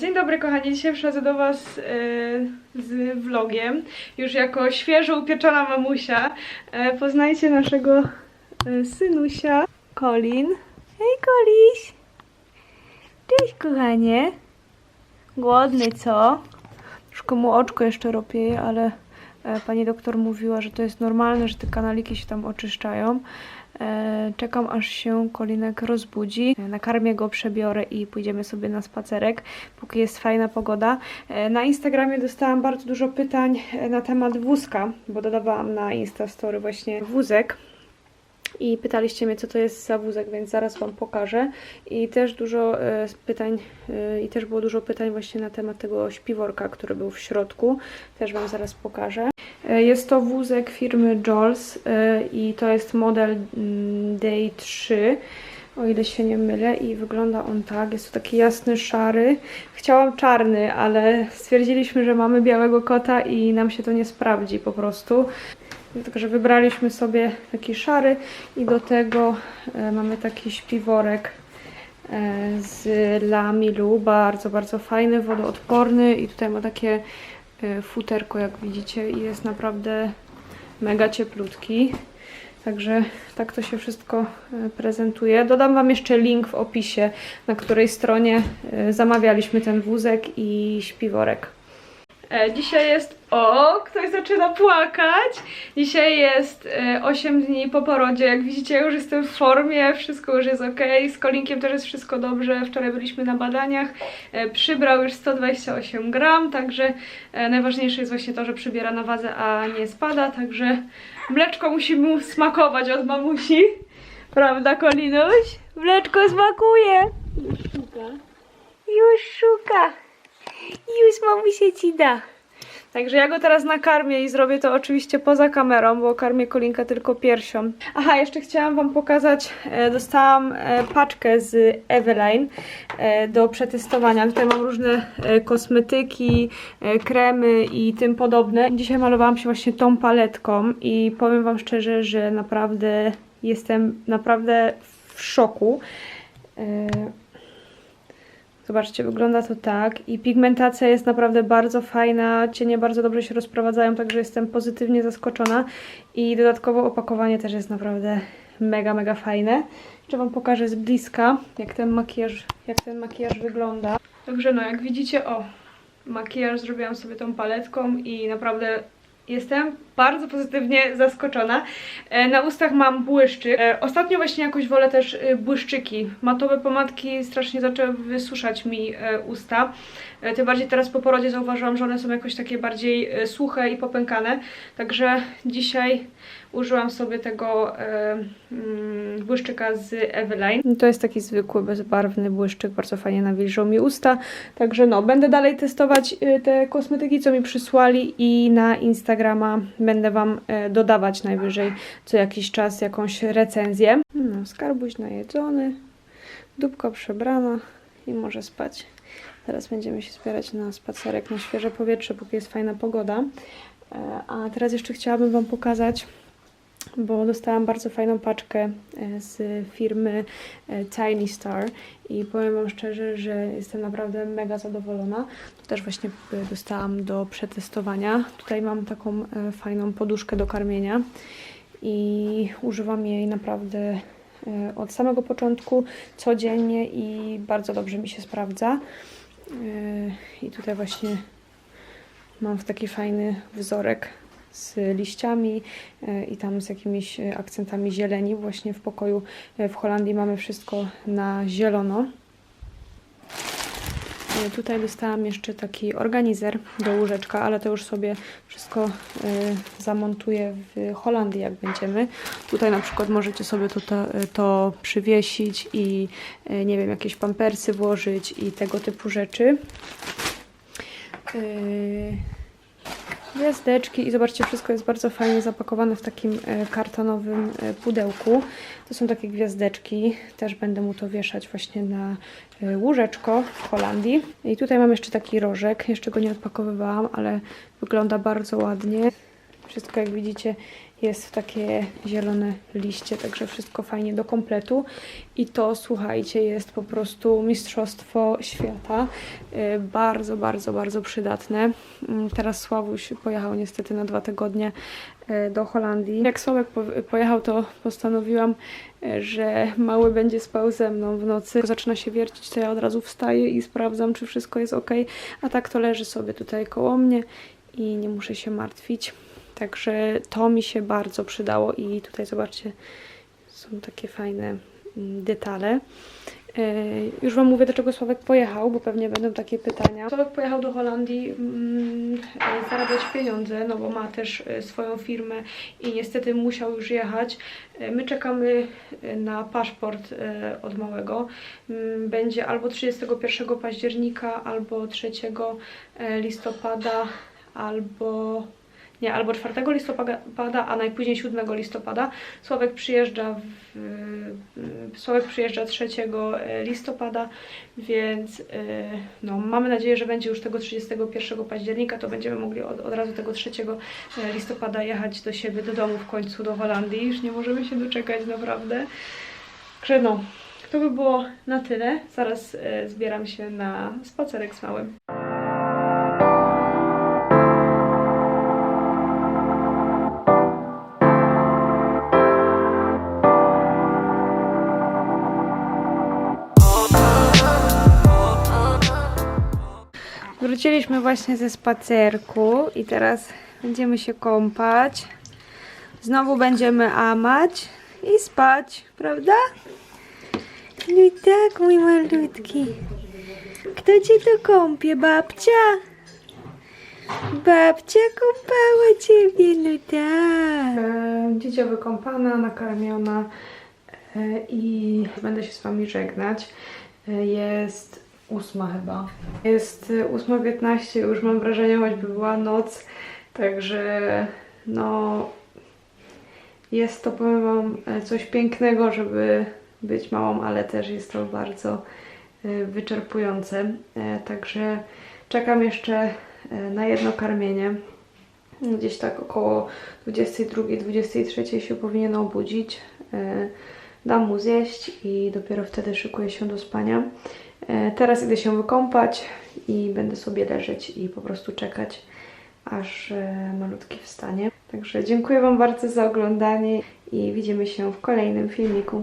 Dzień dobry kochani, dzisiaj przychodzę do Was e, z vlogiem, już jako świeżo upieczona mamusia. E, Poznajcie naszego e, synusia, Colin. Hej Koliś! Cześć kochanie! Głodny co? Troszkę mu oczko jeszcze ropieje, ale pani doktor mówiła, że to jest normalne, że te kanaliki się tam oczyszczają. E, Czekam aż się Kolinek rozbudzi. Nakarmię go, przebiorę i pójdziemy sobie na spacerek, póki jest fajna pogoda. E, Na Instagramie dostałam bardzo dużo pytań e, na temat wózka, bo dodawałam na Instastory właśnie wózek. I pytaliście mnie, co to jest za wózek, więc zaraz Wam pokażę. I też dużo pytań, i też było dużo pytań właśnie na temat tego śpiworka, który był w środku. Też Wam zaraz pokażę. E, Jest to wózek firmy Jols e, i to jest model mm, Day 3, o ile się nie mylę i wygląda on tak. Jest to taki jasny, szary. Chciałam czarny, ale stwierdziliśmy, że mamy białego kota i nam się to nie sprawdzi po prostu. Także wybraliśmy sobie taki szary i do tego e, mamy taki śpiworek z Lamilu, bardzo, bardzo fajny, wodoodporny i tutaj ma takie futerko, jak widzicie, i jest naprawdę mega cieplutki. Także tak to się wszystko e, prezentuje. Dodam Wam jeszcze link w opisie, na której stronie e, zamawialiśmy ten wózek i śpiworek. E, Dzisiaj jest. O, ktoś zaczyna płakać. Dzisiaj jest e, 8 dni po porodzie. Jak widzicie, już jestem w formie, wszystko już jest ok. Z Kolinkiem też jest wszystko dobrze. Wczoraj byliśmy na badaniach. E, Przybrał już 128 gram, także e, najważniejsze jest właśnie to, że przybiera na wadze, a nie spada. Także mleczko musi mu smakować od mamusi. Prawda, Kolinuś? Mleczko smakuje. Już szuka. Już szuka. Już mamusia ci da. Także ja go teraz nakarmię i zrobię to oczywiście poza kamerą, bo karmię kolinka tylko piersią. Aha, jeszcze chciałam Wam pokazać, e, dostałam e, paczkę z Eveline e, do przetestowania. Tutaj mam różne kosmetyki, kremy i tym podobne. Dzisiaj malowałam się właśnie tą paletką i powiem Wam szczerze, że naprawdę jestem naprawdę w szoku. Zobaczcie, wygląda to tak i pigmentacja jest naprawdę bardzo fajna, cienie bardzo dobrze się rozprowadzają, także jestem pozytywnie zaskoczona i dodatkowo opakowanie też jest naprawdę mega, mega fajne. Jeszcze Wam pokażę z bliska, jak ten makijaż, jak ten makijaż wygląda. Dobrze, no jak widzicie, o, makijaż zrobiłam sobie tą paletką i naprawdę Jestem bardzo pozytywnie zaskoczona. E, Na ustach mam błyszczyk. E, Ostatnio właśnie jakoś wolę też e, błyszczyki. Matowe pomadki strasznie zaczęły wysuszać mi usta. Tym bardziej teraz po porodzie zauważyłam, że one są jakoś takie bardziej suche i popękane. Także dzisiaj użyłam sobie tego mm, błyszczyka z Eveline. To jest taki zwykły, bezbarwny błyszczyk, bardzo fajnie nawilżą mi usta. Także no, będę dalej testować te kosmetyki, co mi przysłali i na Instagrama będę Wam e, dodawać najwyżej co jakiś czas jakąś recenzję. No, skarbuś najedzony, dupka przebrana i może spać. Teraz będziemy się zbierać na spacerek na świeże powietrze, póki jest fajna pogoda. E, A teraz jeszcze chciałabym Wam pokazać bo dostałam bardzo fajną paczkę e, z firmy e, Tiny Star i powiem Wam szczerze, że jestem naprawdę mega zadowolona. To też właśnie e, dostałam do przetestowania. Tutaj mam taką fajną poduszkę do karmienia i używam jej naprawdę od samego początku, codziennie i bardzo dobrze mi się sprawdza. I tutaj właśnie mam w taki fajny wzorek z liściami e, i tam z jakimiś e, akcentami zieleni. Właśnie w pokoju e, w Holandii mamy wszystko na zielono. Tutaj dostałam jeszcze taki organizer do łóżeczka, ale to już sobie wszystko zamontuję w Holandii, jak będziemy. Tutaj na przykład możecie sobie to, to, to przywiesić i nie wiem, jakieś pampersy włożyć i tego typu rzeczy. E, gwiazdeczki i zobaczcie, wszystko jest bardzo fajnie zapakowane w takim e, kartonowym e, pudełku. To są takie gwiazdeczki, też będę mu to wieszać właśnie na e, łóżeczko w Holandii. I tutaj mam jeszcze taki rożek, jeszcze go nie odpakowywałam, ale wygląda bardzo ładnie. Wszystko jak widzicie jest w takie zielone liście, także wszystko fajnie do kompletu. I to, słuchajcie, jest po prostu mistrzostwo świata. Y, Bardzo, bardzo, bardzo przydatne. Mm, Teraz Sławuś pojechał niestety na dwa tygodnie y, do Holandii. Jak Sławek po- pojechał, to postanowiłam, y, że mały będzie spał ze mną w nocy. Zaczyna się wiercić, to ja od razu wstaję i sprawdzam, czy wszystko jest ok. A tak to leży sobie tutaj koło mnie i nie muszę się martwić. Także to mi się bardzo przydało i tutaj zobaczcie, są takie fajne mm, detale. Yy, Już Wam mówię, do czego Sławek pojechał, bo pewnie będą takie pytania. Sławek pojechał do Holandii mm, e, zarabiać pieniądze, no bo ma też e, swoją firmę i niestety musiał już jechać. E, My czekamy e, na paszport e, od małego. Mm, Będzie albo 31 października, albo 3 e, listopada, albo nie, albo 4 listopada, a najpóźniej 7 listopada. Sławek przyjeżdża, w, Sławek przyjeżdża 3 listopada, więc y, no, mamy nadzieję, że będzie już tego 31 października, to będziemy mogli od, od razu tego 3 listopada jechać do siebie, do domu w końcu, do Holandii. Już nie możemy się doczekać, naprawdę. Także no, to by było na tyle. Zaraz zbieram się na spacerek z małym. Wróciliśmy właśnie ze spacerku i teraz będziemy się kąpać. Znowu będziemy amać i spać, prawda? No i tak, mój malutki. Kto cię tu kąpie, babcia? Babcia kąpała ciebie, no tak. E, dziecię wykąpana, nakarmiona e, i będę się z wami żegnać. E, jest ósma chyba. Jest e, 8.15, już mam wrażenie, choćby była noc, także no jest to, powiem wam, e, coś pięknego, żeby być małą, ale też jest to bardzo e, wyczerpujące. E, Także czekam jeszcze na jedno karmienie. Gdzieś tak około 22-23 się powinien obudzić. Dam mu zjeść i dopiero wtedy szykuję się do spania. E, Teraz idę się wykąpać i będę sobie leżeć i po prostu czekać, aż e, malutki wstanie. Także dziękuję Wam bardzo za oglądanie i widzimy się w kolejnym filmiku.